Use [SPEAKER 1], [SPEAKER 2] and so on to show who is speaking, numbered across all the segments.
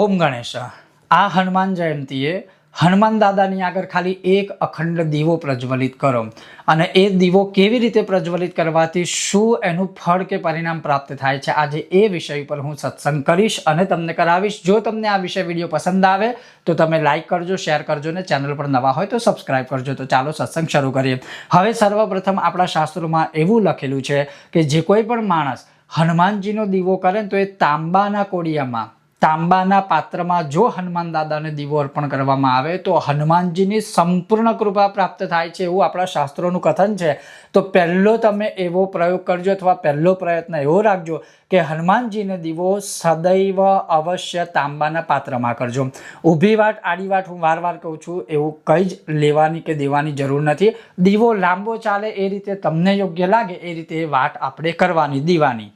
[SPEAKER 1] ઓમ ગણેશ. આ હનુમાન જયંતીએ હનુમાન દાદાની આગળ ખાલી એક અખંડ દીવો પ્રજ્વલિત કરો. અને એ દીવો કેવી રીતે પ્રજ્વલિત કરવાથી શું એનું ફળ કે પરિણામ પ્રાપ્ત થાય છે, આજે એ વિષય ઉપર હું સત્સંગ કરીશ અને તમને કરાવીશ. જો તમને આ વિષય વીડિયો પસંદ આવે, તો તમે લાઈક કરજો, શેર કરજો ને ચેનલ પર નવા હોય તો સબસ્ક્રાઇબ કરજો. તો ચાલો સત્સંગ શરૂ કરીએ. હવે સર્વપ્રથમ આપણા શાસ્ત્રોમાં એવું લખેલું છે કે જે કોઈ પણ માણસ હનુમાનજીનો દીવો કરે ને તો એ તાંબાના કોડિયામાં તાંબાના પાત્રમાં જો હનુમાન દાદાને દીવો અર્પણ કરવામાં આવે, તો હનુમાનજીની સંપૂર્ણ કૃપા પ્રાપ્ત થાય છે એવું આપણા શાસ્ત્રોનું કથન છે. તો પહેલો તમે એવો પ્રયોગ કરજો અથવા પહેલો પ્રયત્ન એવો રાખજો કે હનુમાનજીને દીવો સદૈવ અવશ્ય તાંબાના પાત્રમાં કરજો. ઊભી વાટ આડી વાટ હું વાર વાર કહું છું, એવું કંઈ જ લેવાની કે દેવાની જરૂર નથી. દીવો લાંબો ચાલે એ રીતે તમને યોગ્ય લાગે, એ રીતે વાટ આપણે કરવાની, દીવાની.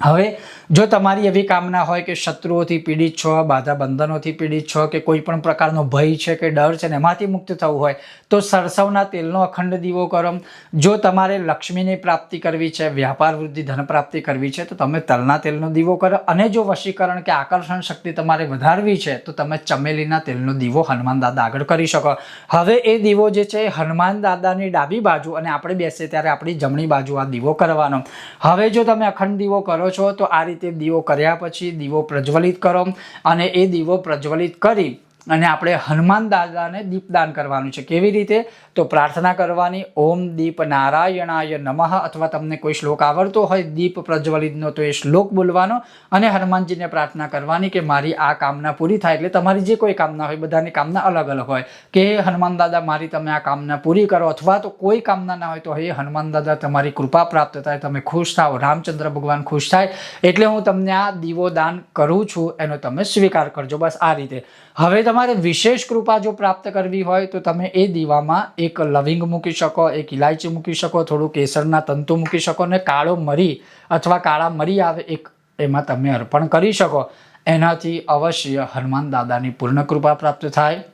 [SPEAKER 1] હવે જો તમારી એવી કામના હોય કે શત્રુઓથી પીડિત છો બાધા બંધનોથી પીડિત છો, કે કોઈ પણ પ્રકારનો ભય છે કે ડર છે ને એમાંથી મુક્ત થવું હોય, તો સરસવના તેલનો અખંડ દીવો કરો. જો તમારે લક્ષ્મીની પ્રાપ્તિ કરવી છે, વ્યાપાર વૃદ્ધિ, ધન પ્રાપ્તિ કરવી છે, તો તમે તલના તેલનો દીવો કરો. અને જો વશીકરણ કે આકર્ષણ શક્તિ તમારે વધારવી છે, તો તમે ચમેલીના તેલનો દીવો હનુમાન દાદા આગળ કરી શકો. હવે એ દીવો જે છે હનુમાન દાદાની ડાબી બાજુ, અને આપણે બેસીએ ત્યારે આપણી જમણી બાજુ આ દીવો કરવાનો. હવે જો તમે અખંડ દીવો કરો છો, તો આ રીતે દીવો કર્યા પછી દીવો પ્રજ્વલિત કરો અને એ દીવો પ્રજ્વલિત કરી અને આપણે હનુમાન દાદાને દીપદાન કરવાનું છે. કેવી રીતે? તો પ્રાર્થના કરવાની, ઓમ દીપ નારાયણાય નમઃ અથવા તમને કોઈ શ્લોક આવડતો હોય, દીપ પ્રજ્વલિતનો તો એ શ્લોક બોલવાનો અને હનુમાનજીને પ્રાર્થના કરવાની કે મારી આ કામના પૂરી થાય એટલે તમારી જે કોઈ કામના હોય, બધાની કામના અલગ અલગ હોય. કે હનુમાન દાદા, મારી તમે આ કામના પૂરી કરો અથવા તો કોઈ કામના ના હોય તો હે હનુમાન દાદા, તમારી કૃપા પ્રાપ્ત થાય, તમે ખુશ થાઓ, રામચંદ્ર ભગવાન ખુશ થાય એટલે હું તમને આ દીવો દાન કરું છું, એનો તમે સ્વીકાર કરજો. બસ આ રીતે. હવે તમારે વિશેષ કૃપા જો પ્રાપ્ત કરવી હોય તો તમે એ દીવામાં એક લવિંગ મૂકી શકો, એક ઇલાયચી મૂકી શકો, થોડું કેસરના તંતુ મૂકી શકો ને કાળો મરી અથવા કાળા મરી આવે એક એમાં તમે અર્પણ કરી શકો. એનાથી અવશ્ય હનુમાન દાદાની પૂર્ણ કૃપા પ્રાપ્ત થાય.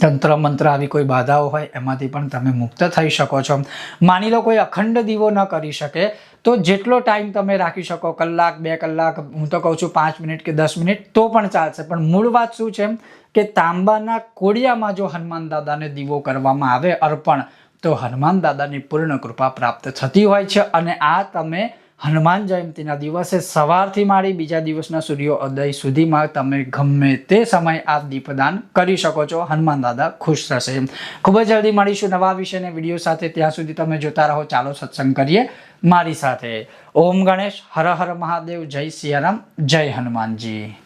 [SPEAKER 1] તંત્ર મંત્ર આવી કોઈ બાધાઓ હોય એમાંથી પણ તમે મુક્ત થઈ શકો છો. માની લો કોઈ અખંડ દીવો ન કરી શકે તો જેટલો ટાઈમ તમે રાખી શકો, કલાક, બે કલાક, હું તો કહું છું પાંચ મિનિટ કે દસ મિનિટ, તો પણ ચાલશે. પણ મૂળ વાત શું છે કે તાંબાના કોડિયામાં જો હનુમાન દાદાને દીવો કરવામાં આવે અર્પણ, તો હનુમાન દાદાની પૂર્ણ કૃપા પ્રાપ્ત થતી હોય છે અને આ તમે હનુમાન જયંતીના દિવસે સવારથી માંડી બીજા દિવસના સૂર્યોદય સુધીમાં તમે ગમે તે સમય આ દીપદાન કરી શકો છો. હનુમાન દાદા ખુશ થશે. ખૂબ જ જલ્દી મળીશું નવા વિષયને વીડિયો સાથે. ત્યાં સુધી તમે જોતા રહો. ચાલો સત્સંગ કરીએ મારી સાથે. ઓમ ગણેશ, હર હર મહાદેવ, જય સિયારામ, જય હનુમાનજી.